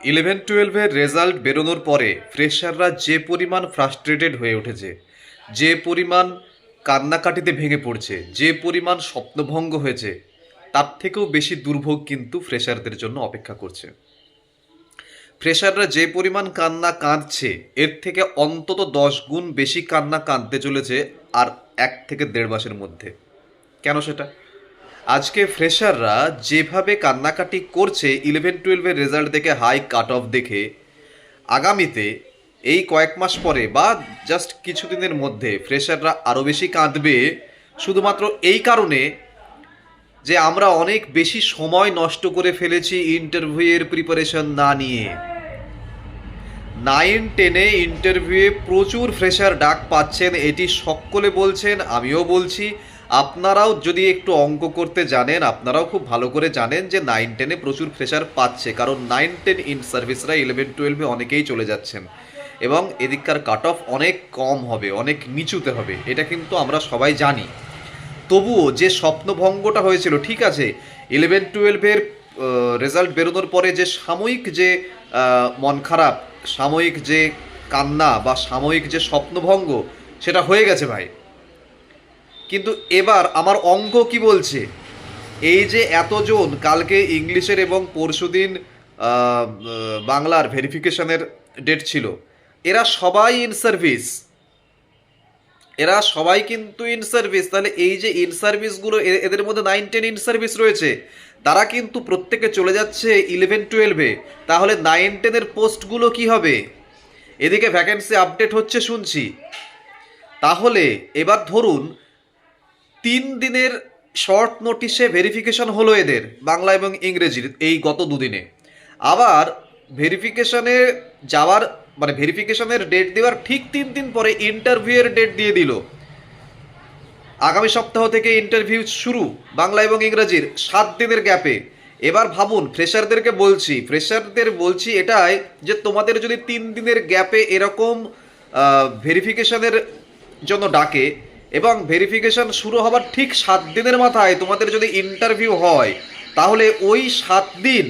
Eleven টুয়েলভের result বেরোনোর পরে ফ্রেশাররা যে পরিমাণ ফ্রাস্ট্রেটেড হয়ে উঠেছে, যে পরিমাণ কান্নাকাটিতে ভেঙে পড়ছে, যে পরিমাণ স্বপ্নভঙ্গ হয়েছে, তার থেকেও বেশি দুর্ভোগ কিন্তু ফ্রেশারদের জন্য অপেক্ষা করছে। ফ্রেশাররা যে পরিমাণ কান্না কাঁদছে, এর থেকে অন্তত দশ গুণ বেশি কান্না কাঁদতে চলেছে আর এক থেকে দেড় মাসের মধ্যে। কেন সেটা? আজকে ফ্রেশাররা যেভাবে কান্নাকাটি করছে ইলেভেন টুয়েলভের রেজাল্ট দেখে হাই কাট অফ দেখে, আগামীতে এই কয়েক মাস পরে বা জাস্ট কিছুদিনের মধ্যে ফ্রেশাররা আরও বেশি কাঁদবে, শুধুমাত্র এই কারণে যে আমরা অনেক বেশি সময় নষ্ট করে ফেলেছি ইন্টারভিউয়ের প্রিপারেশন না নিয়ে। নাইন টেনে ইন্টারভিউয়ে প্রচুর ফ্রেশার ডাক পাচ্ছেন, এটি সকলে বলছেন, আমিও বলছি। আপনারাও যদি একটু অঙ্ক করতে জানেন, আপনারাও খুব ভালো করে জানেন যে নাইন টেনে প্রচুর ফ্রেশার পাচ্ছে। কারণ নাইন টেন ইন সার্ভিসরা ইলেভেন টুয়েলভে অনেকেই চলে যাচ্ছেন। এবং এদিককার কাট অফ অনেক কম হবে, অনেক নিচুতে হবে। এটা কিন্তু আমরা সবাই জানি। তবুও যে স্বপ্নভঙ্গটা হয়েছিল, ঠিক আছে ইলেভেন টুয়েলভের রেজাল্ট বেরোনোর পরে যে সাময়িক যে মন খারাপ, সাময়িক যে কান্না বা সাময়িক যে স্বপ্নভঙ্গ, সেটা হয়ে গেছে ভাই। কিন্তু এবার আমার অঙ্ক কি বলছে? এই যে এতজন কালকে ইংলিশের এবং পরশুদিন বাংলার ভেরিফিকেশনের ডেট ছিল, এরা সবাই ইন সার্ভিস এরা সবাই কিন্তু ইন সার্ভিস তাহলে এই যে ইন সার্ভিসগুলো এদের মধ্যে নাইন টেন ইন সার্ভিস রয়েছে, তারা কিন্তু প্রত্যেকে চলে যাচ্ছে ইলেভেন টুয়েলভে তাহলে নাইন টেনের পোস্টগুলো কি হবে? এদিকে ভ্যাকেন্সি আপডেট হচ্ছে শুনছি। তাহলে এবার ধরুন তিন দিনের শর্ট নোটিশে ভেরিফিকেশন হলো এদের, বাংলা এবং ইংরেজির এই গত দুদিনে। আবার ভেরিফিকেশনে যাওয়ার মানে ভেরিফিকেশনের ডেট দেওয়ার ঠিক তিন দিন পরে ইন্টারভিউয়ের ডেট দিয়ে দিল। আগামী সপ্তাহ থেকে ইন্টারভিউ শুরু বাংলা এবং ইংরেজির সাত দিনের গ্যাপে এবার ভাবুন ফ্রেশারদেরকে বলছি ফ্রেশারদের বলছি এটাই যে তোমাদের যদি তিন দিনের গ্যাপে এরকম ভেরিফিকেশনের জন্য ডাকে এবং ভেরিফিকেশন শুরু হবার ঠিক সাত দিনের মাথায় তোমাদের যদি ইন্টারভিউ হয়, তাহলে ওই সাত দিন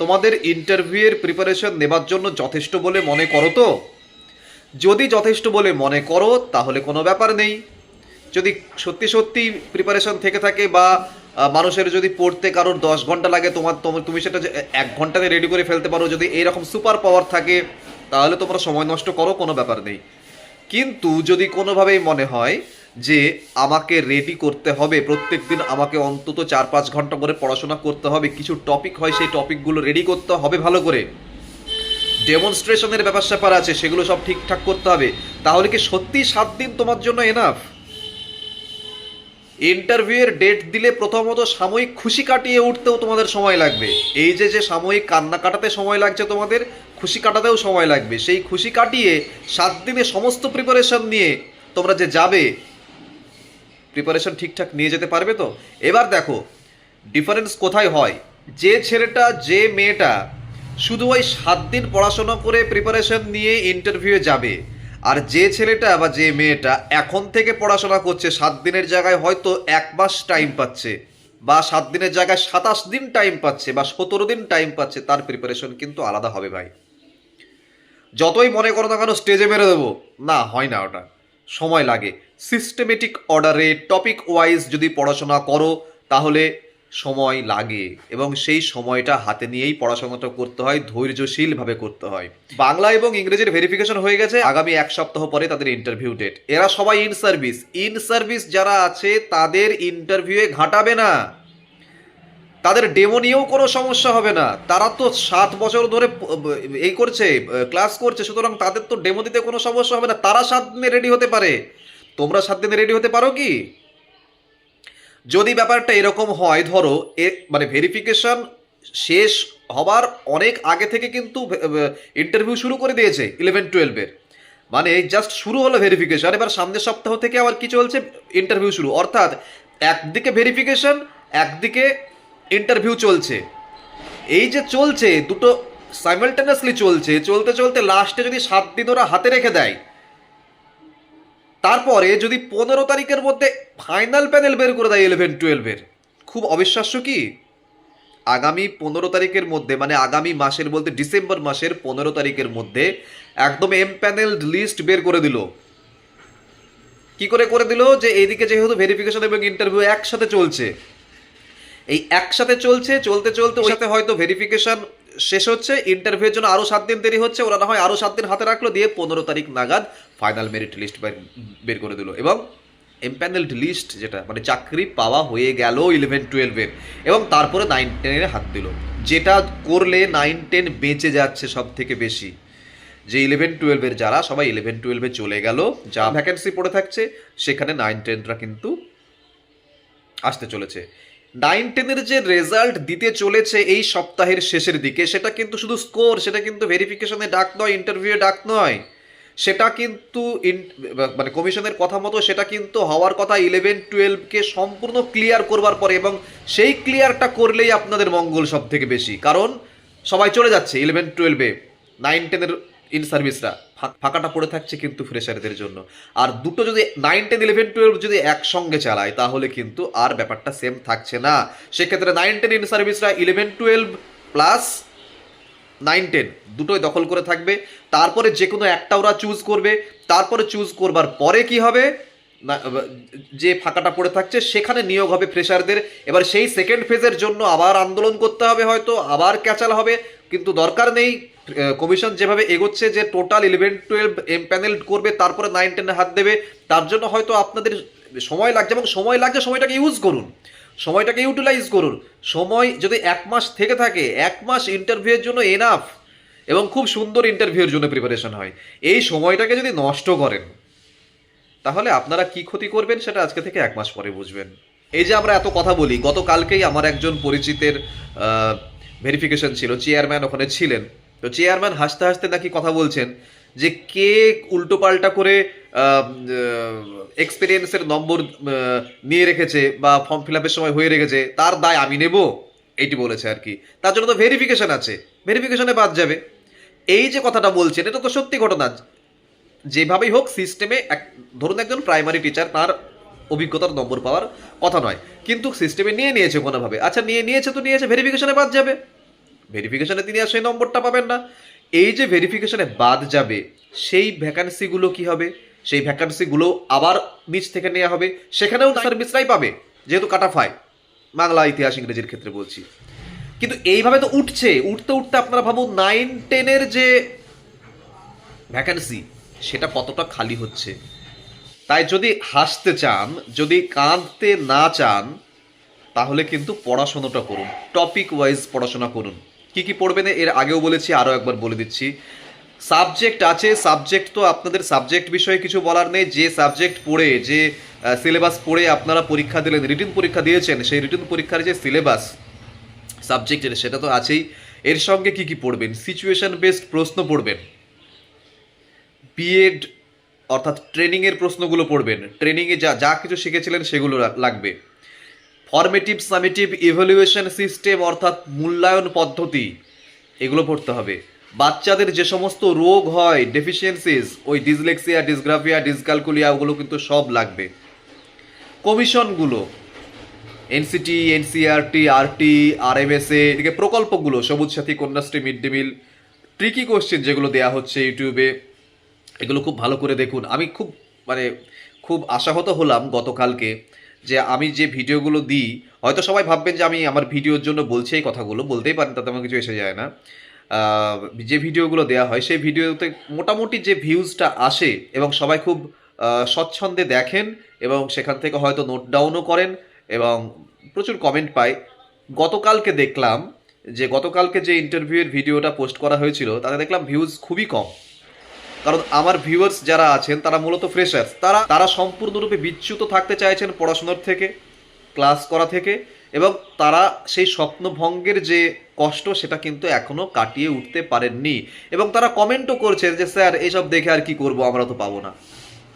তোমাদের ইন্টারভিউয়ের প্রিপারেশন নেবার জন্য যথেষ্ট বলে মনে করো তো? যদি যথেষ্ট বলে মনে করো, তাহলে কোনো ব্যাপার নেই। যদি সত্যি সত্যি প্রিপারেশন থেকে থাকে বা মানুষের যদি পড়তে কারোর দশ ঘণ্টা লাগে, তোমার তুমি সেটা এক ঘন্টাতে রেডি করে ফেলতে পারো। যদি এইরকম সুপার পাওয়ার থাকে, তাহলে তোমরা সময় নষ্ট করো, কোনো ব্যাপার নেই। কিন্তু যদি কোনোভাবেই মনে হয় যে আমাকে রেডি করতে হবে প্রত্যেক দিন আমাকে অন্তত চার পাঁচ ঘণ্টা করে পড়াশোনা করতে হবে, কিছু টপিক হয়, সেই টপিকগুলো রেডি করতে হবে ভালো করে। ডেমনস্ট্রেশনের ব্যাপার স্যাপার আছে, সেগুলো সব ঠিকঠাক করতে হবে। তাহলে কি সত্যি সাত দিন তোমার জন্য এনাফ ইন্টারভিউয়ের ডেট দিলে প্রথমত সাময়িক খুশি কাটিয়ে উঠতেও তোমাদের সময় লাগবে। এই যে যে সাময়িক কান্না কাটাতে সময় লাগছে তোমাদের, খুশি কাটাতেও সময় লাগবে। সেই খুশি কাটিয়ে সাত দিনে সমস্ত প্রিপারেশন নিয়ে তোমরা যে যাবে প্রিপারেশন ঠিকঠাক নিয়ে যেতে পারবে তো? এবার দেখো ডিফারেন্স কোথায় হয়? যে ছেলেটা, যে মেয়েটা, শুধু ওই সাত দিন পড়াশোনা করে প্রিপারেশন নিয়ে ইন্টারভিউয়ে যাবে। আর যে ছেলেটা বা যে মেয়েটা এখন থেকে পড়াশোনা করছে, সাত দিনের জায়গায় হয়তো এক মাস টাইম পাচ্ছে বা সাত দিনের জায়গায় সাতাশ দিন টাইম পাচ্ছে বা সতেরো দিন টাইম পাচ্ছে, তার প্রিপারেশন কিন্তু আলাদা হবে ভাই। যতই মনে করো না কেন স্টেজে মেরে দেবো। না, হয় না ওটা। সময় লাগে। সিস্টেমেটিক অর্ডারে টপিক ওয়াইজ যদি পড়াশোনা করো, তাহলে সময় লাগে এবং সেই সময়টা হাতে নিয়েই পড়াশোনাটা করতে হয়, ধৈর্যশীলভাবে করতে হয়। বাংলা এবং ইংরেজির ভেরিফিকেশন হয়ে গেছে আগামী এক সপ্তাহ পরে তাদের ইন্টারভিউ ডেট এরা সবাই ইন সার্ভিস ইন সার্ভিস যারা আছে, তাদের ইন্টারভিউয়ে ঘাটাবে না। তাদের ডেমো নিয়েও কোনো সমস্যা হবে না। তারা তো সাত বছর ধরে এই করছে ক্লাস করছে, সুতরাং তাদের তো ডেমো দিতে কোনো সমস্যা হবে না। তারা সাত দিনে রেডি হতে পারে। তোমরা সাত দিনে রেডি হতে পারো কি? যদি ব্যাপারটা এরকম হয়, ধরো, এ মানে ভেরিফিকেশন শেষ হবার অনেক আগে থেকে কিন্তু ইন্টারভিউ শুরু করে দিয়েছে ইলেভেন টুয়েলভের মানে জাস্ট শুরু হলো ভেরিফিকেশন এবার সামনের সপ্তাহ থেকে আবার কি চলছে? ইন্টারভিউ শুরু। অর্থাৎ একদিকে ভেরিফিকেশন একদিকে ইন্টারভিউ চলছে। এই যে চলছে, দুটো সাইমালটেনিয়াসলি চলছে, চলতে চলতে লাস্টে যদি সাত দিন ওরা হাতে রেখে দেয় তারপরে যদি পনেরো তারিখের মধ্যে ফাইনাল প্যানেল বের করে দেয় ইলেভেন টুয়েলভের খুব অবিশ্বাস্য কি? আগামী পনেরো তারিখের মধ্যে মানে আগামী মাসের বলতে ডিসেম্বর মাসের পনেরো তারিখের মধ্যে একদম এম প্যানেল লিস্ট বের করে দিল। কি করে করে দিল? যে এইদিকে যেহেতু ভেরিফিকেশন এবং ইন্টারভিউ একসাথে চলছে। এই একসাথে চলছে, চলতে চলতে ওই সাথে হয়তো ভেরিফিকেশন শেষ হচ্ছে ইন্টারভিউর জন্য আরও সাত দিন দেরি হচ্ছে, ওরা না হয় আরও সাত দিন হাতে রাখল, দিয়ে পনেরো তারিখ নাগাদ ফাইনাল মেরিট লিস্ট বের করে দিল। এবং এমপ্যানেলড লিস্ট যেটা মানে চাকরি পাওয়া হয়ে গেল ইলেভেন টুয়েলভের এবং তারপরে নাইন টেনের হাত দিল। যেটা করলে নাইন টেন বেঁচে যাচ্ছে সব থেকে বেশি। যে ইলেভেন টুয়েলভের যারা, সবাই ইলেভেন টুয়েলভে চলে গেল, যা ভ্যাকেন্সি পড়ে থাকছে, সেখানে নাইন টেনরা কিন্তু আসতে চলেছে। নাইন টেনের যে রেজাল্ট দিতে চলেছে এই সপ্তাহের শেষের দিকে, সেটা কিন্তু শুধু স্কোর সেটা কিন্তু ভেরিফিকেশনে ডাক নয় ইন্টারভিউয়ে ডাক নয়। সেটা কিন্তু মানে কমিশনের কথা মতো সেটা কিন্তু হওয়ার কথা ইলেভেন টুয়েলভকে সম্পূর্ণ ক্লিয়ার করবার পরে এবং সেই ক্লিয়ারটা করলেই আপনাদের মঙ্গল সব থেকে বেশি। কারণ সবাই চলে যাচ্ছে ইলেভেন টুয়েলভে নাইন টেনের ইন সার্ভিসরা ফাঁকাটা পড়ে থাকছে কিন্তু ফ্রেশারদের জন্য। আর দুটো যদি নাইন টেন ইলেভেন টুয়েলভ যদি একসঙ্গে চালায়, তাহলে কিন্তু আর ব্যাপারটা সেম থাকছে না। সেক্ষেত্রে nine ten in সার্ভিসরা eleven twelve plus nine ten দুটোই দখল করে থাকবে। তারপরে যে কোনো একটা ওরা চুজ করবে। তারপরে চুজ করবার পরে কি হবে? যে ফাঁকাটা পড়ে থাকছে, সেখানে নিয়োগ হবে ফ্রেশারদের এবার সেই সেকেন্ড ফেজের জন্য আবার আন্দোলন করতে হবে হয়তো, আবার ক্যাচাল হবে। কিন্তু দরকার নেই কমিশন যেভাবে এগোচ্ছে যে total eleven twelve M panel করবে, তারপরে নাইন টেনে হাত দেবে, তার জন্য হয়তো আপনাদের সময় লাগছে এবং সময় লাগছে সময়টাকে ইউজ করুন। সময়টাকে ইউটিলাইজ করুন। সময় যদি এক মাস থেকে থাকে, এক মাস ইন্টারভিউয়ের জন্য এনাফ এবং খুব সুন্দর ইন্টারভিউয়ের জন্য প্রিপারেশন হয়। এই সময়টাকে যদি নষ্ট করেন, তাহলে আপনারা কি ক্ষতি করবেন সেটা আজকে থেকে এক মাস পরে বুঝবেন। এই যে আমরা এত কথা বলি, গতকালকেই আমার একজন পরিচিতের ভেরিফিকেশন ছিল চেয়ারম্যান ওখানে ছিলেন। তো চেয়ারম্যান হাসতে হাসতে নাকি কথা বলছেন যে কে উল্টোপাল্টা করে এক্সপিরিয়েন্সের নম্বর নিয়ে রেখেছে বা ফর্ম ফিল আপের সময় হয়ে রেখেছে, তার দায় আমি নেব এইটি বলেছে আর কি। তার জন্য তো ভেরিফিকেশন আছে। ভেরিফিকেশনে বাদ যাবে। এই যে কথাটা বলছেন, এটা তো সত্যি ঘটনা। যেভাবেই হোক সিস্টেমে এক, ধরুন একজন প্রাইমারি টিচার তার অভিজ্ঞতার নম্বর পাওয়ার কথা নয়, কিন্তু সিস্টেমে নিয়ে নিয়েছে কোনোভাবে। আচ্ছা নিয়ে নিয়েছে তো নিয়েছে ভেরিফিকেশনে বাদ যাবে। ভেরিফিকেশনে তিনি আর সেই নম্বরটা পাবেন না। এই যে ভেরিফিকেশনে বাদ যাবে, সেই ভ্যাকান্সিগুলো কি হবে? সেই ভ্যাকান্সিগুলো আবার নিচ থেকে নেওয়া হবে, সেখানেও সার্ভিসরাই পাবে, যেহেতু কাটা ফাই বাংলা ইতিহাস ইংরেজির ক্ষেত্রে বলছি। কিন্তু এইভাবে তো উঠছে, উঠতে উঠতে আপনারা ভাবুন নাইন টেনের যে ভ্যাকান্সি সেটা কতটা খালি হচ্ছে। তাই যদি হাসতে চান, যদি কাঁদতে না চান, তাহলে কিন্তু পড়াশোনাটা করুন। টপিক ওয়াইজ পড়াশোনা করুন। কি কি পড়বেন? এর আগেও বলেছি, আরও একবার বলে দিচ্ছি। সাবজেক্ট আছে, সাবজেক্ট তো আপনাদের সাবজেক্ট বিষয়ে কিছু বলার নেই। যে সাবজেক্ট পড়ে, যে সিলেবাস পড়ে আপনারা পরীক্ষা দিলেন, রিটিন পরীক্ষা দিয়েছেন, সেই রিটিন পরীক্ষার যে সিলেবাস সাবজেক্টের, সেটা তো আছেই। এর সঙ্গে কি কি পড়বেন? সিচুয়েশন বেসড প্রশ্ন পড়বেন। বিএড অর্থাৎ ট্রেনিংয়ের প্রশ্নগুলো পড়বেন। ট্রেনিংয়ে যা যা কিছু শিখেছিলেন, সেগুলো লাগবে। ফরমেটিভ সামেটিভ ইভ্যালুয়েশন সিস্টেম অর্থাৎ মূল্যায়ন পদ্ধতি, এগুলো পড়তে হবে। বাচ্চাদের যে সমস্ত রোগ হয় ডেফিসিয়েন্সিস ওই ডিসলেক্সিয়া ডিসগ্রাফিয়া ডিসক্যালকুলিয়া ওগুলো কিন্তু সব লাগবে। কমিশনগুলো এনসিটি এনসিআরটি আরটি আরএমএসএ এদিকে প্রকল্পগুলো, Sabuj Sathi, Kanyashree mid day meal tricky question যেগুলো দেয়া হচ্ছে ইউটিউবে এগুলো খুব ভালো করে দেখুন। আমি খুব মানে খুব আশাহত হলাম গতকালকে যে আমি যে ভিডিওগুলো দিই, হয়তো সবাই ভাববেন যে আমি আমার ভিডিওর জন্য বলছি এই কথাগুলো, বলতেই পারেন, তাতে আমার কিছু এসে যায় না। যে ভিডিওগুলো দেওয়া হয়, সেই ভিডিওতে মোটামুটি যে ভিউজটা আসে এবং সবাই খুব স্বচ্ছন্দে দেখেন এবং সেখান থেকে হয়তো নোট ডাউনও করেন এবং প্রচুর কমেন্ট পাই গতকালকে দেখলাম যে, গতকালকে যে ইন্টারভিউয়ের ভিডিওটা পোস্ট করা হয়েছিল, তাতে দেখলাম ভিউজ খুবই কম। কারণ আমার ভিউয়ার্স যারা আছেন, তারা মূলত ফ্রেশার্স তারা তারা সম্পূর্ণরূপে বিচ্যুত থাকতে চাইছেন পড়াশোনার থেকে ক্লাস করা থেকে, এবং তারা সেই স্বপ্নভঙ্গের যে কষ্ট, সেটা কিন্তু এখনও কাটিয়ে উঠতে পারেননি। এবং তারা কমেন্টও করছেন যে, স্যার এইসব দেখে আর কি করব? আমরা তো পাবো না।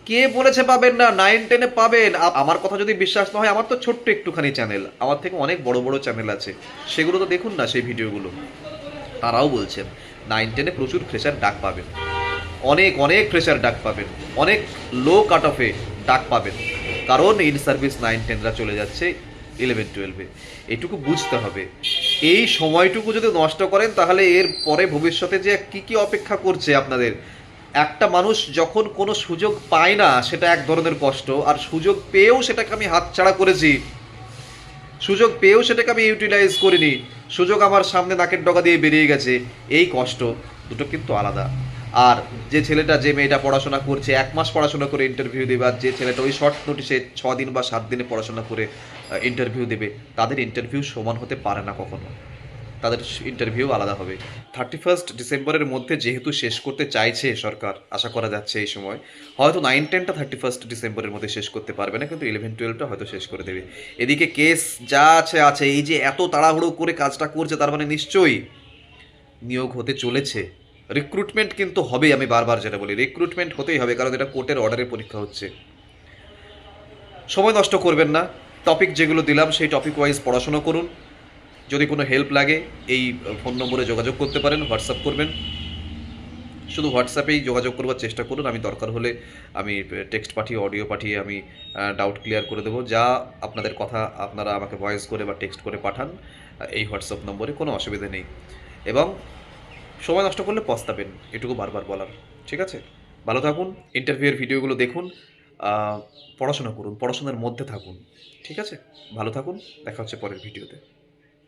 কে বলেছে পাবেন না? নাইন টেনে পাবেন। আমার কথা যদি বিশ্বাস না হয়, আমার তো ছোট্ট একটুখানি চ্যানেল আমার থেকে অনেক বড় বড় চ্যানেল আছে। সেগুলো তো দেখুন না, সেই ভিডিওগুলো তারাও বলছেন নাইন টেনে প্রচুর ফ্রেশার ডাক পাবেন। অনেক অনেক প্রেশার ডাক পাবেন। অনেক লো কাট অফে ডাক পাবেন। কারণ ইন সার্ভিস নাইন টেনরা চলে যাচ্ছে ইলেভেন টুয়েলভে এটুকু বুঝতে হবে। এই সময়টুকু যদি নষ্ট করেন, তাহলে এর পরে ভবিষ্যতে যে কি কি অপেক্ষা করছে আপনাদের? একটা মানুষ যখন কোনো সুযোগ পায় না, সেটা এক ধরনের কষ্ট। আর সুযোগ পেয়েও সেটাকে আমি হাতছাড়া করেছি। সুযোগ পেয়েও সেটাকে আমি ইউটিলাইজ করিনি। সুযোগ আমার সামনে নাকের ডগা দিয়ে বেরিয়ে গেছে। এই কষ্ট দুটো কিন্তু আলাদা। আর যে ছেলেটা, যে মেয়েটা পড়াশোনা করছে, এক মাস পড়াশোনা করে ইন্টারভিউ দেবে, আর যে ছেলেটা ওই শর্ট নোটিসে ছ দিন বা সাত দিনে পড়াশোনা করে ইন্টারভিউ দেবে, তাদের ইন্টারভিউ সমান হতে পারে না কখনো। তাদের ইন্টারভিউ আলাদা হবে। থার্টি ফার্স্ট ডিসেম্বরের মধ্যে যেহেতু শেষ করতে চাইছে সরকার, আশা করা যাচ্ছে এই সময়, হয়তো নাইন টেনটা থার্টি ফার্স্ট ডিসেম্বরের মধ্যে শেষ করতে পারবে না, কিন্তু ইলেভেন টুয়েলভটা হয়তো শেষ করে দেবে। এদিকে কেস যা আছে আছে, এই যে এত তাড়াহুড়ো করে কাজটা করছে, তার মানে নিশ্চয়ই নিয়োগ হতে চলেছে। রিক্রুটমেন্ট কিন্তু হবে আমি বারবার যেটা বলি। রিক্রুটমেন্ট হতেই হবে, কারণ এটা কোর্টের অর্ডারে পরীক্ষা হচ্ছে। সময় নষ্ট করবেন না। টপিক যেগুলো দিলাম, সেই টপিক ওয়াইজ পড়াশোনা করুন। যদি কোনো হেল্প লাগে, এই ফোন নম্বরে যোগাযোগ করতে পারেন হোয়াটসঅ্যাপ করবেন। শুধু হোয়াটসঅ্যাপেই যোগাযোগ করবার চেষ্টা করুন, আমি দরকার হলে আমি টেক্সট পাঠিয়ে অডিও পাঠিয়ে আমি ডাউট ক্লিয়ার করে দেবো। যা আপনাদের কথা আপনারা আমাকে ভয়েস করে বা টেক্সট করে পাঠান, এই হোয়াটসঅ্যাপ নম্বরে কোনো অসুবিধা নেই। এবং সময় নষ্ট করলে পস্তাবেন, এটুকু বারবার বলার। ঠিক আছে? ভালো থাকুন ইন্টারভিউয়ের ভিডিওগুলো দেখুন পড়াশোনা করুন, পড়াশোনার মধ্যে থাকুন। ঠিক আছে? ভালো থাকুন, দেখা হচ্ছে পরের ভিডিওতে